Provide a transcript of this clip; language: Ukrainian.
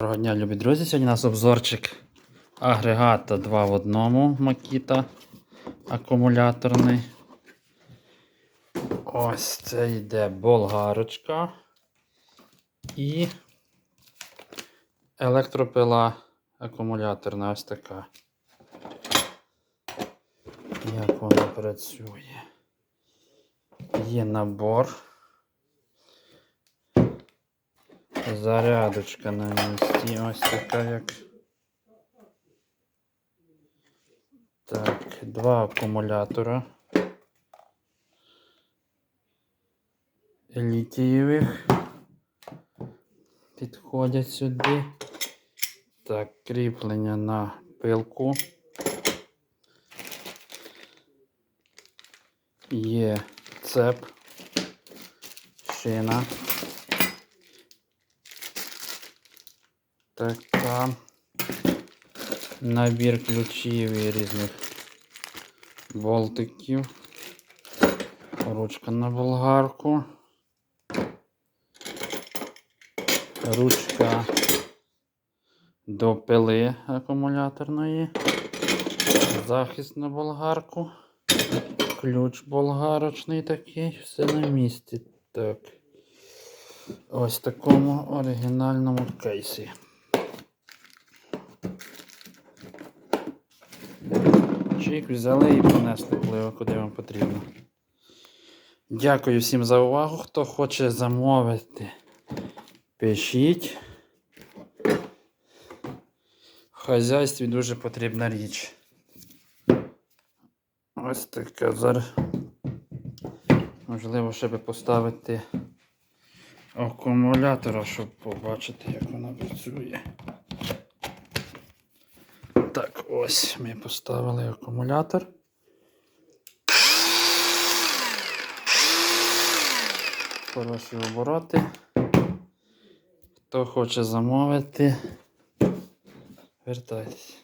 Доброго дня, любі друзі. Сьогодні у нас обзорчик агрегата 2 в одному Makita акумуляторний. Ось це йде болгарочка і електропила акумуляторна ось така. Як вона працює? Є набор. Зарядочка на місці. Ось така як. Так, два акумулятора. Літієвих. Підходять сюди. Так, кріплення на пилку. Є цеп, шина. Така. Набір ключів і різних болтиків. Ручка на болгарку. Ручка до пили акумуляторної. Захист на болгарку. Ключ болгарочний такий. Все на місці. Так. Ось такому оригінальному кейсі. Чик взяли і понесли пливо, куди вам потрібно. Дякую всім за увагу. Хто хоче замовити, пишіть. В хазяйстві дуже потрібна річ. Ось така зараз. Можливо, ще би поставити акумулятора, щоб побачити, як вона працює. Ось ми поставили акумулятор. Хороші обороти. Хто хоче замовити, вертайтесь.